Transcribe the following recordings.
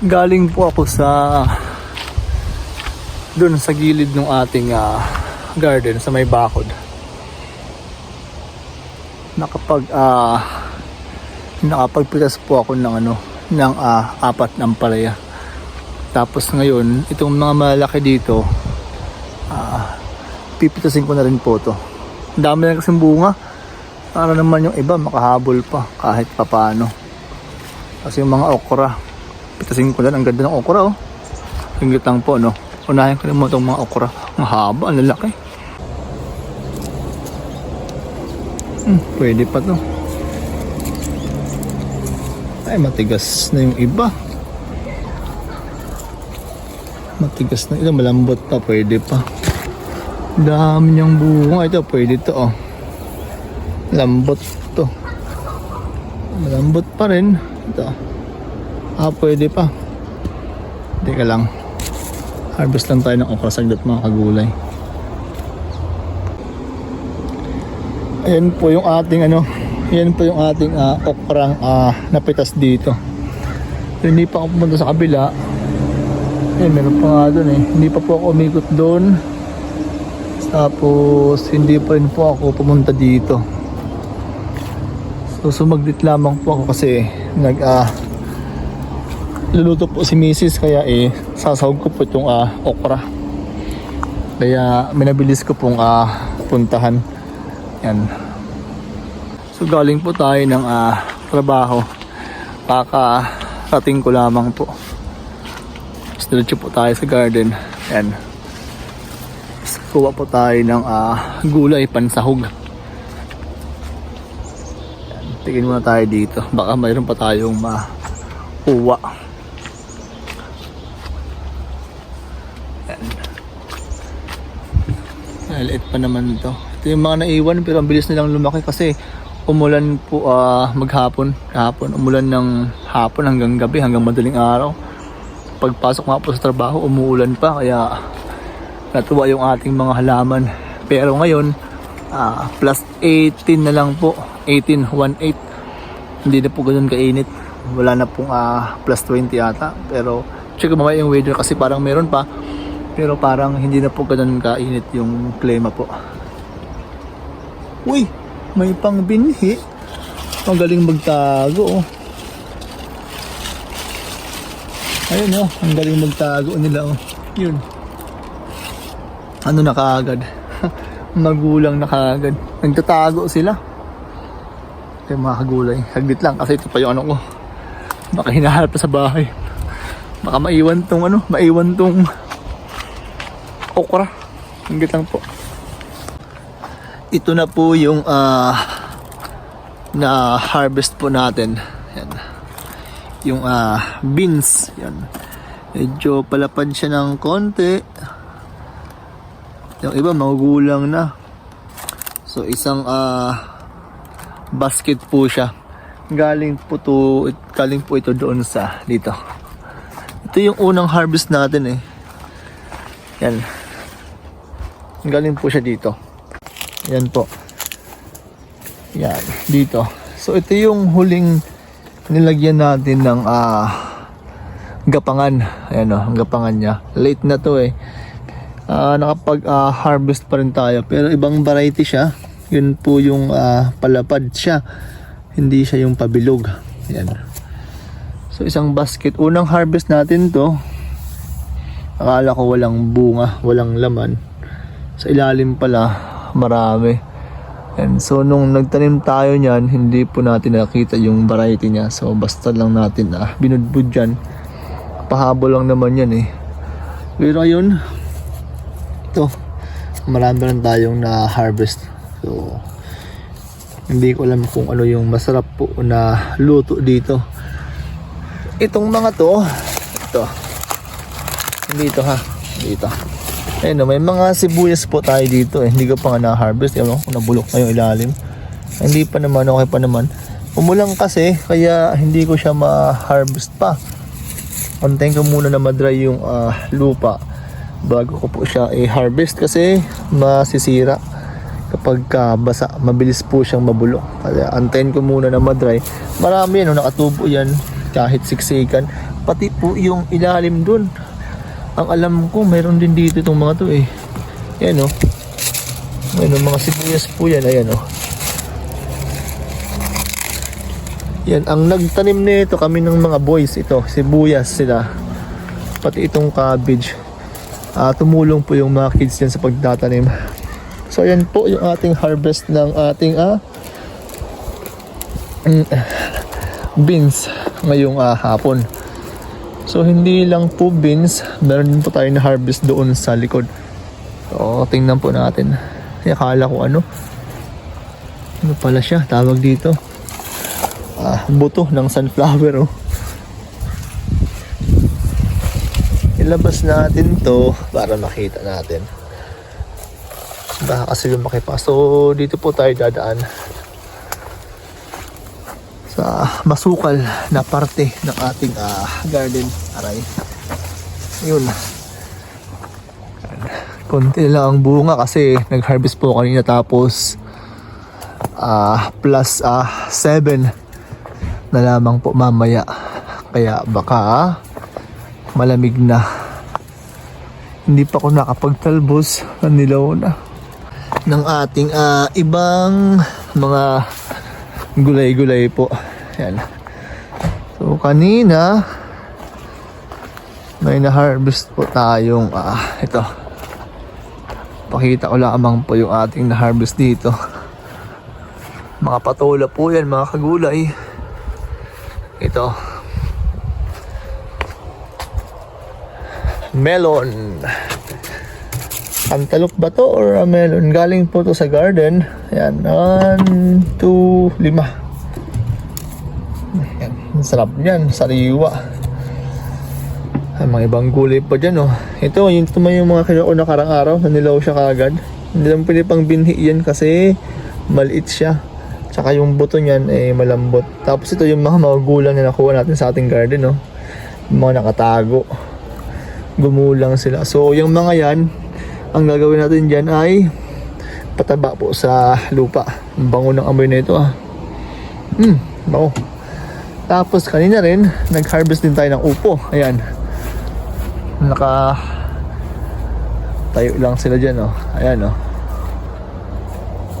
Galing po ako sa doon sa gilid ng ating ah, garden sa may bakod. Nakapag ah nakapagpitas po ako ng ano ng ah, apat ng palaya. Tapos ngayon, itong mga malaki dito, ah pipitasin ko na rin po to. Ang dami na kasing bunga. Para naman yung iba makahabol pa kahit papano. Kasi yung mga okra, pitasin ko lang. Ang ganda ng okra oh. Hingit lang po no. Unahin ko naman itong mga okra. Ang haba, ang lalaki. Hmm, pwede pa to. Ay, matigas na yung iba. Matigas na ito, malambot pa, pwede pa. Dami niyang bunga. Ito, pwede to oh. Lambot to. Malambot pa rin. Ito. Ah, pwede pa. Teka lang. Harvest lang tayo ng okra sagdat mga kagulay. Ayan po yung ating ano, ayan po yung ating ah, okrang ah, napitas dito. Hindi pa ako pumunta sa kabila. Eh, meron pa nga doon eh. Hindi pa po ako umikot doon. Tapos, hindi pa rin po ako pumunta dito. So, sumaglit lamang po ako kasi nag, ah, luluto po si Mrs. kaya eh, sasahog ko po itong ah, okra. Kaya, minabilis ko pong ah, puntahan. Yan. So, galing po tayo ng ah, trabaho. Kaka-rating ko lamang po. Diretso po tayo sa garden. Yan. Kuha po tayo ng ah, gulay, pansahog. Tingin muna tayo dito. Baka mayroon pa tayong makuha. Yan. Maliit pa naman ito. Ito yung mga naiwan pero ang bilis nilang lumaki kasi umulan po ah, maghapon. Kahapon. Umulan ng hapon hanggang gabi, hanggang madaling araw. Pagpasok nga po sa trabaho, umuulan pa. Kaya natuwa yung ating mga halaman. Pero ngayon, ah, plus 18 na lang po. 18, 1.8. Hindi na po ganun kainit. Wala na pong ah, plus 20 yata. Pero check mamaya yung weather kasi parang meron pa. Pero parang hindi na po ganun kainit yung klima po. Uy, may pang binhi. Magaling magtago oh. Ayun oh, ang galing magtago nila oh. Yun. Ano na kaagad? Magulang na kaagad. Nagtatago sila. Yung mga kagulay. Saglit lang kasi ito pa yung ano ko. Baka hinahanap na sa bahay. Baka maiwan tong ano, maiwan tong okra. Saglit lang po. Ito na po yung ah na harvest po natin. Yan. Yung ah beans. Yan. Medyo palapad siya ng konti. Yung iba magugulang na. So isang ah basket po siya. Galing po to, galing po ito doon sa dito. Ito yung unang harvest natin eh. Yan. Galing po siya dito. Yan po. Yan, dito. So ito yung huling nilagyan natin ng ah gapangan. Ayan o, ang gapangan niya. Late na to eh. Ah, nakapag ah, pa rin tayo pero ibang variety siya. Yun po yung ah, palapad siya. Hindi siya yung pabilog. Ayan. So isang basket. Unang harvest natin to. Akala ko walang bunga, walang laman. Sa ilalim pala, marami. And so nung nagtanim tayo niyan, hindi po natin nakita yung variety niya. So basta lang natin ah, binudbud dyan. Pahabol lang naman yan eh. Pero ayun, ito, marami rin tayong na-harvest. So, hindi ko alam kung ano yung masarap po na luto dito. Itong mga to, ito, dito ha, dito. Ayun, may mga sibuyas po tayo dito eh. Hindi ko pa nga na-harvest. Yan, no? nabulok na yung ilalim. Hindi pa naman, okay pa naman. Umulang kasi, kaya hindi ko siya ma-harvest pa. Antayin ko muna na madry yung ah, lupa bago ko po siya i-harvest kasi masisira kapag ka basa, mabilis po siyang mabulok. Kaya antayin ko muna na madry. Marami yan, no, nakatubo yan kahit siksikan. pati po yung ilalim dun. Ang alam ko, mayroon din dito itong mga to eh. Yan oh. Ayan oh, mga sibuyas po yan. Ayan oh. Yan, ang nagtanim nito kami ng mga boys ito, sibuyas sila. Pati itong cabbage. Ah, tumulong po yung mga kids dyan sa pagtatanim. So yan po yung ating harvest ng ating mm, beans ngayong ah, hapon. So hindi lang po beans, meron din po tayo na harvest doon sa likod. So tingnan po natin. Ay, akala ko ano. Ano pala siya? Tawag dito. Ah, buto ng sunflower oh. Ilabas natin to para makita natin. Baka kasi lumaki pa. So dito po tayo dadaan sa masukal na parte ng ating ah, garden. Aray. Yun konti lang ang bunga kasi nag-harvest po kanina tapos ah plus ah 7 na lamang po mamaya. Kaya baka malamig na. Hindi pa ako nakapagtalbos nilaw na. Ng ating ah, ibang mga gulay-gulay po. Yan. So, kanina, may na-harvest po tayong, ah, ito. Pakita ko lamang po yung ating na-harvest dito. Mga patola po yan, mga kagulay. Ito. Melon. Antelope ba to or a melon? Galing po to sa garden. Ayan, 1, 2, 5. Sarap niyan, sariwa. Ay, mga ibang gulay pa dyan, oh. Ito, yung man yung mga kinuha ko nakarang araw, na nilaw siya kagad. Hindi lang pwede pang binhi yan kasi maliit siya. Tsaka yung buto niyan, eh, malambot. Tapos ito yung mga magulang na nakuha natin sa ating garden, oh. Yung mga nakatago. Gumulang sila. So, yung mga yan, ang gagawin natin dyan ay pataba po sa lupa. Ang bango ng amoy na ito ah. Hmm, bango. Tapos kanina rin, nag-harvest din tayo ng upo. Ayan. Naka tayo lang sila dyan oh. Ayan oh.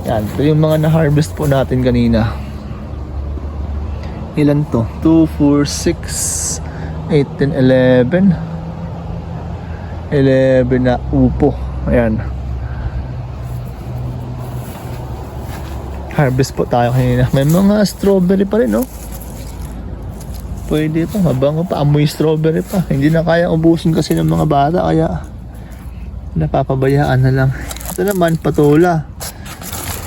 Yan, ito yung mga na-harvest po natin kanina. Ilan to? 2, 4, 6, 8, 10, 11. 11 na upo. Ayan. Harvest po tayo kanina. May mga strawberry pa rin, no? Pwede pa, mabango pa. Amoy strawberry pa. Hindi na kaya ubusin kasi ng mga bata, kaya napapabayaan na lang. Ito naman, patola.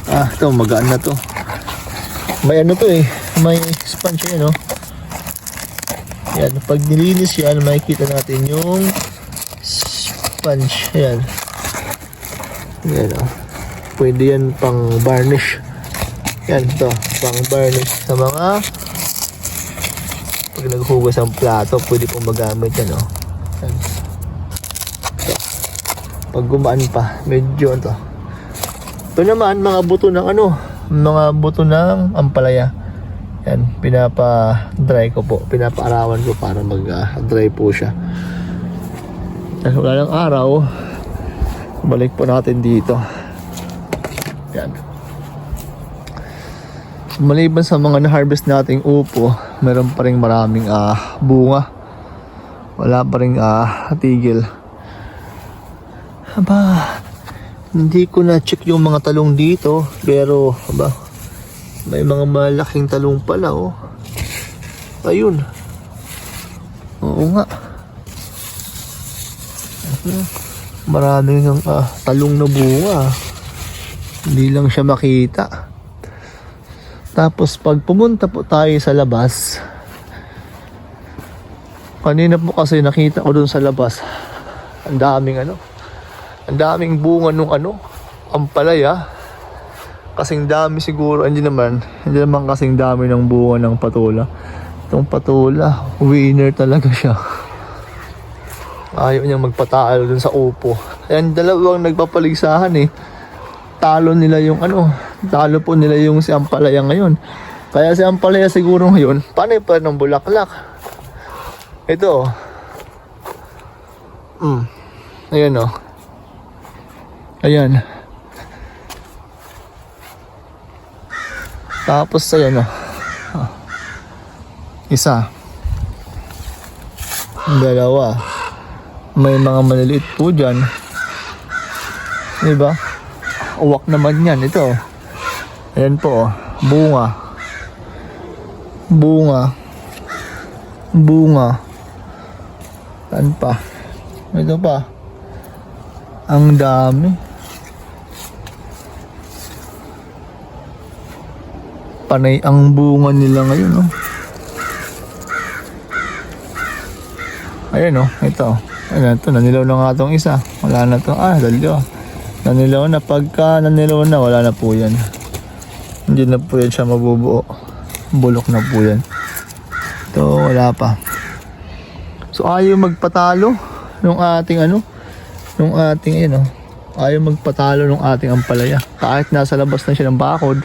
Ah, ito, magaan na to. May ano to eh. May sponge yan, no? Yan, pag nilinis yan, makikita natin yung sponge. Ayan. Yan o. Pwede yan pang varnish. Yan to. Pang varnish sa mga pag naghugas ang plato, pwede pong magamit yan o. Yan. Ito. Pag gumaan pa, medyo ito. Ito naman, mga buto ng ano, mga buto ng ampalaya. Yan, pinapa-dry ko po. Pinapa-arawan ko para mag-dry po siya. Dahil wala ng araw, balik po natin dito. Yan. Maliban sa mga na-harvest nating upo, meron pa rin maraming ah, bunga. Wala pa rin ah, tigil. Aba, hindi ko na-check yung mga talong dito, pero aba, may mga malaking talong pala oh. Ayun. Oo nga. Maraming ng ah, talong na bunga. Hindi lang siya makita. Tapos pag pumunta po tayo sa labas, kanina po kasi nakita ko dun sa labas, ang daming ano, ang daming bunga nung ano, ampalaya. Kasing dami siguro, hindi naman, hindi naman kasing dami ng bunga ng patola. Itong patola, winner talaga siya. Ayaw niyang magpatalo dun sa upo. Ayan, dalawang nagpapaligsahan eh. Talo nila yung ano, talo po nila yung si Ampalaya ngayon. Kaya si Ampalaya siguro ngayon, panay pa ng bulaklak. Ito. oh. Mm. Ayan oh. Ayan. Tapos ayan oh. Ah. Isa. Dalawa. May mga maliliit po dyan. Diba? Uwak naman yan. Ito. Ayan po. oh. Bunga. Bunga. Bunga. Saan pa? Ito pa. Ang dami. Panay ang bunga nila ngayon, no? Ayan, oh. Ito. Ayan, ito. Nanilaw na nga itong isa. Wala na to. Ah, dalawa. Nanilaw na. Pagka nanilaw na, wala na po yan. Hindi na po yan siya mabubuo. Bulok na po yan. Ito, wala pa. So, ayaw magpatalo nung ating ano, nung ating ano, ayaw magpatalo nung ating ampalaya. Kahit nasa labas na siya ng bakod,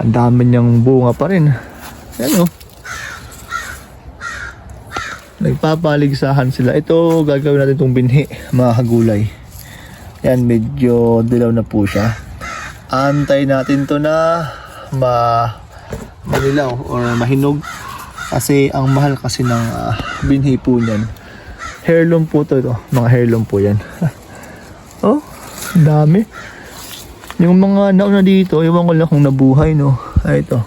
ang dami niyang bunga pa rin. Yan oh. Nagpapaligsahan sila. Ito, gagawin natin itong binhi, mga kagulay. Yan, medyo dilaw na po siya. Antay natin to na ma manilaw or mahinog kasi ang mahal kasi ng ah, binhi po niyan. Heirloom po to, ito. Mga heirloom po yan. oh, dami. Yung mga nauna dito, iwan ko lang kung nabuhay, no. Ay, ito.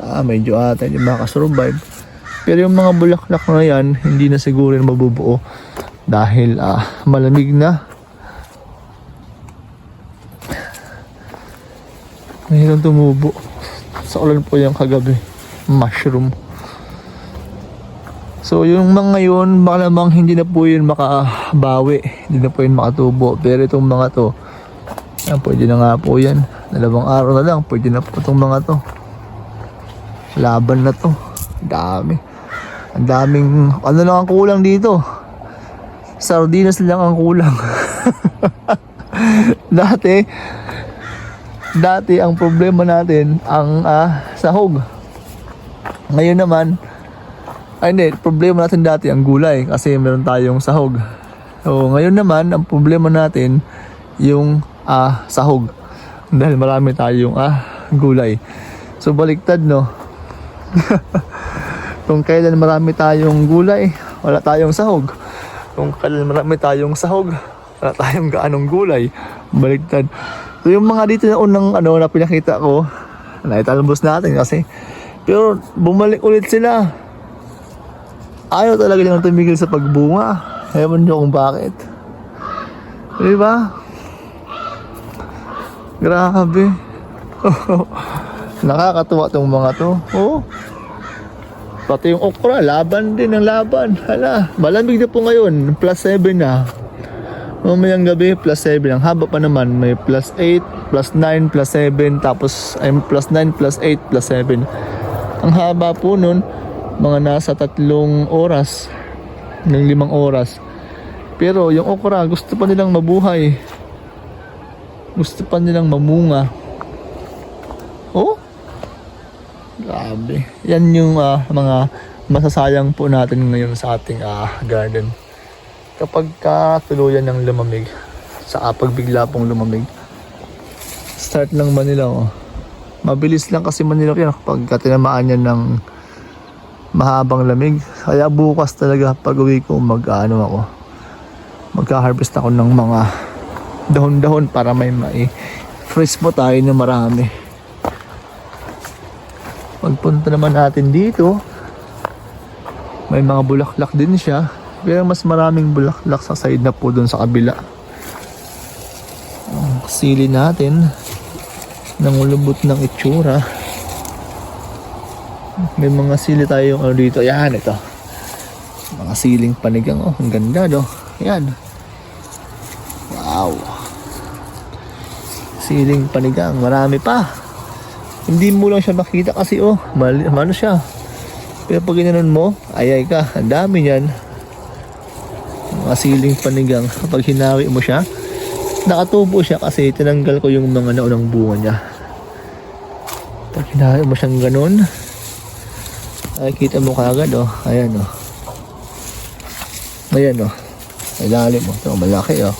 Ah, medyo ata hindi makasurvive. Pero yung mga bulaklak na yan, hindi na siguro na mabubuo dahil ah, malamig na. Mayroon tumubo. Sa ulan po yung kagabi. Mushroom. So yung mga yun, baka namang hindi na po yun makabawi. Hindi na po yun makatubo. Pero itong mga to, yan, pwede na nga po yan. Dalawang araw na lang, pwede na po itong mga to. Laban na to. Dami. Ang daming, ano lang ang kulang dito? Sardinas lang ang kulang. Dati, dati ang problema natin ang ah, sahog. Ngayon naman, ay hindi, problema natin dati ang gulay kasi meron tayong sahog. So ngayon naman, ang problema natin yung ah, sahog. Dahil marami tayong ah, gulay. So baliktad no. Kung kailan marami tayong gulay, wala tayong sahog. Kung kailan marami tayong sahog, wala tayong gaanong gulay. Baliktad. So yung mga dito na unang ano na pinakita ko, naitalbos natin kasi. Pero bumalik ulit sila. Ayaw talaga nilang tumigil sa pagbunga. Ewan nyo kung bakit. Di ba? Grabe. Nakakatuwa tong mga to. Oo. Pati yung okra, laban din ang laban. Hala, malamig na po ngayon. Plus 7 na. Mamayang gabi, plus 7. Ang haba pa naman, may plus 8, plus 9, plus 7, tapos ay plus 9, plus 8, plus 7. Ang haba po nun, mga nasa tatlong oras, ng limang oras. Pero yung okra, gusto pa nilang mabuhay. Gusto pa nilang mamunga. Oh? Grabe. Yan yung ah, mga masasayang po natin ngayon sa ating ah, garden kapag ka tuluyan ng lumamig sa pag bigla pong lumamig start lang Manila oh. mabilis lang kasi Manila yan kapag ka tinamaan yan ng mahabang lamig. Kaya bukas talaga pag uwi ko mag ano ako magka-harvest ako ng mga dahon-dahon para may mai fresh po tayo na marami. Pagpunta naman natin dito. May mga bulaklak din siya pero mas maraming bulaklak sa side na po doon sa kabila. Ang sili natin. Nangulubot ng itsura. May mga sili tayo ano dito. Yan, ito. Mga siling panigang. Oh, ang ganda, no? Yan. Wow. Siling panigang. Marami pa. Hindi mo lang siya makita kasi, oh. Mali, ano siya. Pero pag ginanon mo, ayay ka. Ang dami niyan mga panigang kapag hinawi mo siya nakatubo siya kasi tinanggal ko yung mga naunang bunga niya pag hinawi mo siyang ganun Nakikita mo kagad oh. Ayan oh. Ayan oh. Ilalim oh. Ito, malaki oh.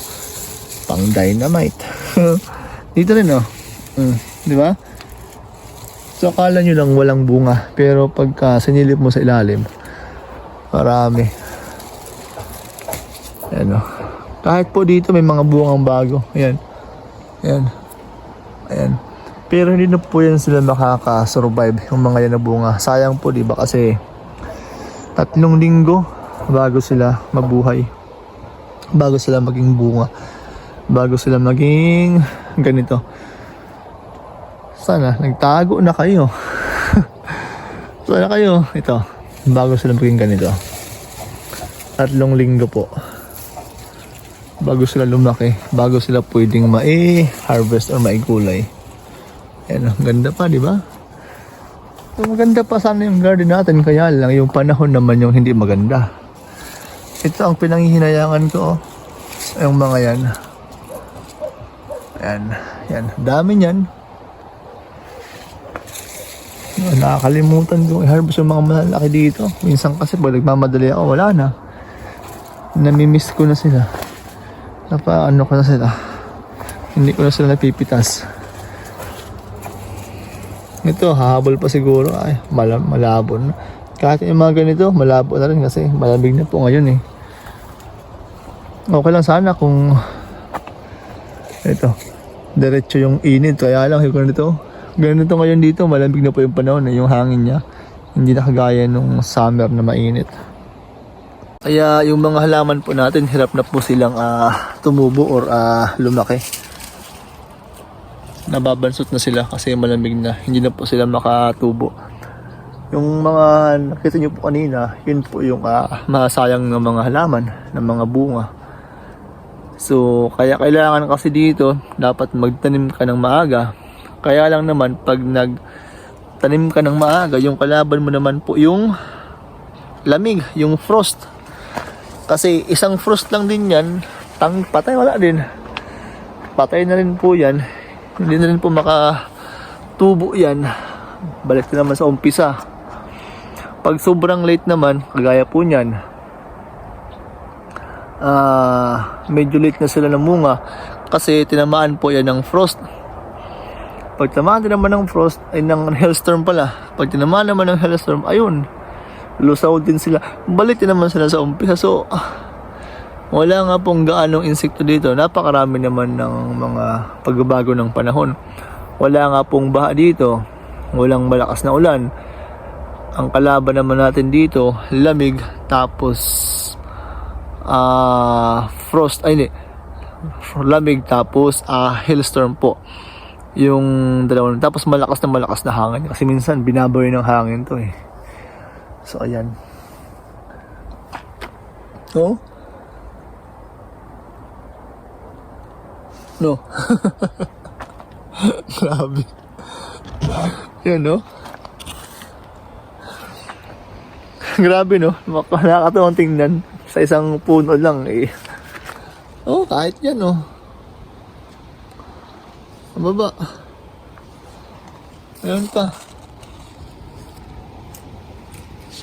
Pang dynamite. Dito rin oh. Mm, di ba? So akala nyo lang walang bunga. Pero pagka sinilip mo sa ilalim, marami. Ayan oh. Kahit po dito may mga bungang bago. Ayan. Ayan. Ayan. Pero hindi na po yan sila makaka-survive yung mga yan na bunga. Sayang po, di ba? Kasi tatlong linggo bago sila mabuhay. Bago sila maging bunga. Bago sila maging ganito. Sana, nagtago na kayo. Sana kayo. Ito, bago sila maging ganito. Tatlong linggo po. Bago sila lumaki. Bago sila pwedeng mai-harvest or maigulay. Ayan, ang ganda pa, di ba? So, maganda pa sana yung garden natin, kaya lang yung panahon naman yung hindi maganda. Ito ang pinanghihinayangan ko, oh. Yung mga yan. Ayan, yan. Dami niyan. Nakakalimutan ko i-harvest yung mga malalaki dito. Minsan kasi pag nagmamadali ako, wala na. Namimiss ko na sila. Napa, ano ko na sila. Hindi ko na sila napipitas. Ito, hahabol pa siguro. Ay, mala malabo na. Kahit yung mga ganito, malabo na rin kasi malamig na po ngayon eh. Okay lang sana kung ito, diretso yung init. Kaya lang, yung ganito, ganito ngayon dito, malamig na po yung panahon eh, yung hangin niya. Hindi na kagaya nung summer na mainit. Kaya yung mga halaman po natin, hirap na po silang ah, tumubo or ah, lumaki. Nababansot na sila kasi malamig na. Hindi na po sila makatubo. Yung mga nakita nyo po kanina yun po yung ah, masayang ng mga halaman ng mga bunga. So kaya kailangan kasi dito dapat magtanim ka ng maaga. Kaya lang naman pag nagtanim ka ng maaga yung kalaban mo naman po yung lamig yung frost kasi isang frost lang din yan. Tang patay wala din. Patay na rin po yan. Hindi na rin po makatubo yan. Balik na naman sa umpisa. Pag sobrang late naman kagaya po nyan ah medyo late na sila ng munga kasi tinamaan po yan ng frost. Pag tinamaan din naman ng frost ay ng hailstorm pala. Pag tinamaan naman ng hailstorm ayun lusaw din sila balik din naman sila sa umpisa so ah, wala nga pong gaanong insekto dito. Napakarami naman ng mga pagbabago ng panahon. Wala nga pong baha dito. Walang malakas na ulan. Ang kalaban naman natin dito, lamig, tapos ah frost, ay hindi, lamig, tapos ah hailstorm po. Yung dalawang, tapos malakas na malakas na hangin. Kasi minsan binaboy ng hangin to eh. So ayan. Oh, No. Grabe. Yan, no? Grabe, no? Nakakatawang tingnan sa isang puno lang, eh. Oh, kahit yan, no? Ang baba. Ayun pa.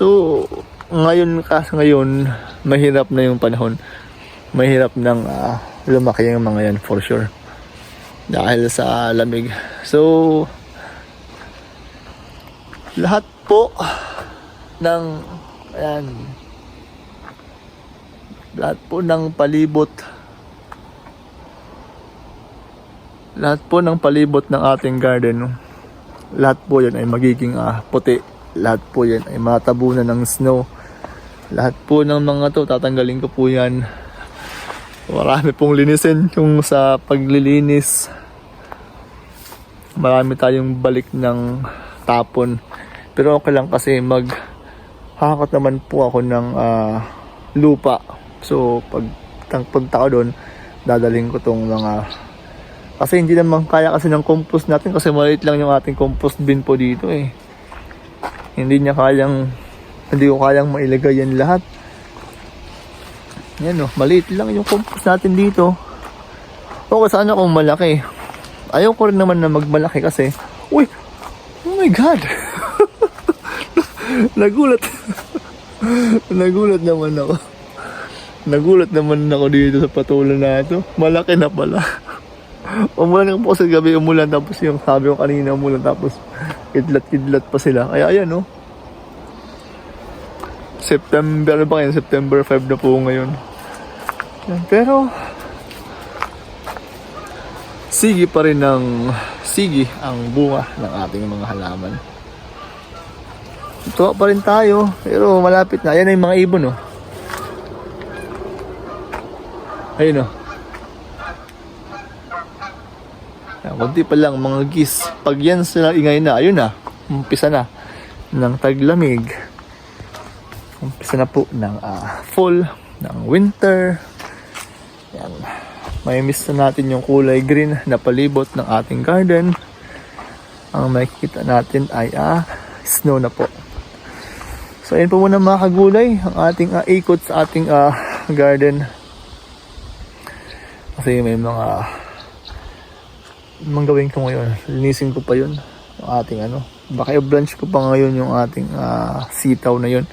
So, ngayon kasi ngayon, mahirap na yung panahon. Mahirap nang ah, lumaki yung mga yan for sure. Dahil sa lamig. So, lahat po ng, ayan, lahat po ng palibot, lahat po ng palibot ng ating garden, lahat po yan ay magiging ah, puti. Lahat po yan ay matabunan ng snow. Lahat po ng mga to, tatanggalin ko po yan Marami pong linisin yung sa paglilinis. Marami tayong balik ng tapon. Pero okay lang kasi mag hakot naman po ako ng ah, lupa. So pag tang punta ko doon, dadaling ko tong mga kasi hindi naman kaya kasi ng compost natin kasi maliit lang yung ating compost bin po dito eh. Hindi niya kayang hindi ko kayang mailagay yan lahat. Yan o, maliit lang yung compost natin dito. O sana kung malaki. Ayaw ko rin naman na magmalaki kasi, uy, oh my god. Nagulat. Nagulat naman ako. Nagulat naman ako dito sa patulan na ito. Malaki na pala. umulan po sa gabi, umulan. Tapos yung sabi ko kanina, umulan. Tapos kidlat-kidlat pa sila. Kaya ayan, no. September, ano ba ngayon? September 5 na po ngayon. Pero, sige pa rin ng sige ang bunga ng ating mga halaman. Ito pa rin tayo, pero malapit na. Ayan na yung mga ibon, oh. Ayun, oh. Yan, kunti pa lang, mga gis. Pag yan sila ingay na, ayun na. Umpisa na ng taglamig. Umpisa na po ng ah, fall, ng winter. Yan. May miss na natin yung kulay green na palibot ng ating garden. Ang makikita natin ay ah, snow na po. So ayun po muna mga kagulay, ang ating ah, ikot sa ating ah, garden. Kasi may mga mga gawin ko ngayon. Linisin ko pa yun. Yung ating ano. Baka i-blanch ko pa ngayon yung ating ah, sitaw na yun.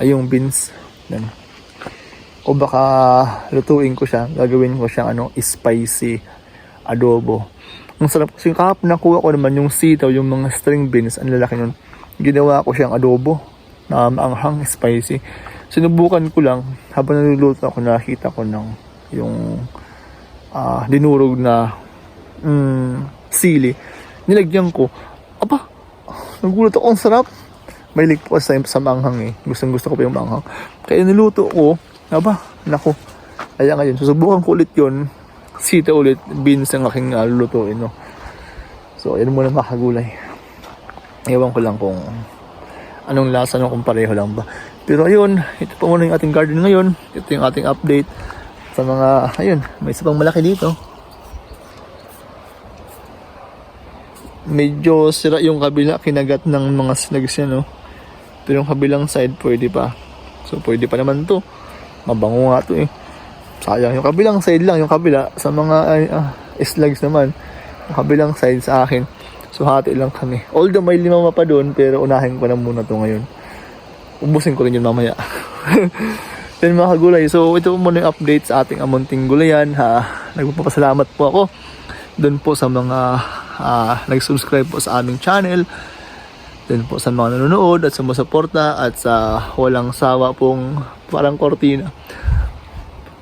Ay yung beans. Yan. O baka lutuin ko siya. Gagawin ko siyang ano, spicy adobo. Ang sarap kasi kahapon nakuha ko naman yung sitaw, yung mga string beans. Ang lalaki nun. Ginawa ko siyang adobo na maanghang, spicy. Sinubukan ko lang habang naluluto ako nakita ko ng yung ah, dinurog na mm, sili. Nilagyan ko. Aba, nagulat ako. Ang sarap. May po kasi sa, sa manghang eh. Gustong gusto ko pa yung manghang. Kaya niluto ko. Aba, nako. Kaya ngayon, susubukan ko ulit yun. Sita ulit. Beans ang aking uh, lulutuin. No? So, yan muna mga kagulay. Ewan ko lang kung anong lasa no kung pareho lang ba. Pero ayun, ito pa muna yung ating garden ngayon. Ito yung ating update sa mga, ayun, may isa pang malaki dito. Medyo sira yung kabila, kinagat ng mga snags yan, no? Pero yung kabilang side, pwede pa. So, pwede pa naman to. Mabango nga to, eh. Sayang, yung kabilang side lang, yung kabila, sa mga ay, ah, slugs naman, yung kabilang side sa akin. So, hati lang kami. Although may lima pa doon, pero unahin ko na muna to ngayon. Ubusin ko rin yun mamaya. Yan mga kagulay. So, ito muna yung update sa ating amunting gulayan. Ha, nagpapasalamat po ako doon po sa mga ah, nag-subscribe po sa aming channel. Doon po sa mga nanonood at sumusuporta at sa walang sawa pong parang kortina.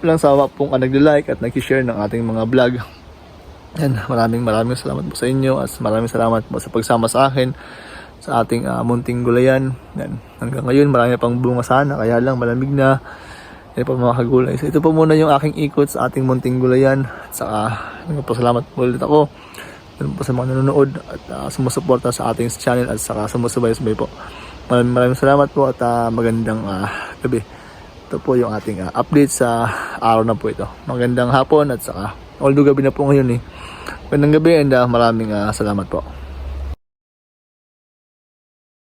Walang sawa pong ah, nag-like at nag-share ng ating mga vlog. Yan, maraming maraming salamat po sa inyo at maraming salamat po sa pagsama sa akin sa ating ah, munting gulayan. Yan. Hanggang ngayon, marami pang bunga sana, kaya lang malamig na. Yan po mga kagulay. So ito po muna yung aking ikot sa ating munting gulayan. At saka, nagpasalamat po ulit ako. Yan po sa mga nanonood at ah, sumusuporta sa ating channel at saka sumusubay-subay po. Maraming maraming salamat po at ah, magandang ah, gabi. Ito po yung ating ah, update sa araw na po ito. Magandang hapon at saka although gabi na po ngayon eh. Magandang gabi and ah, maraming ah, salamat po.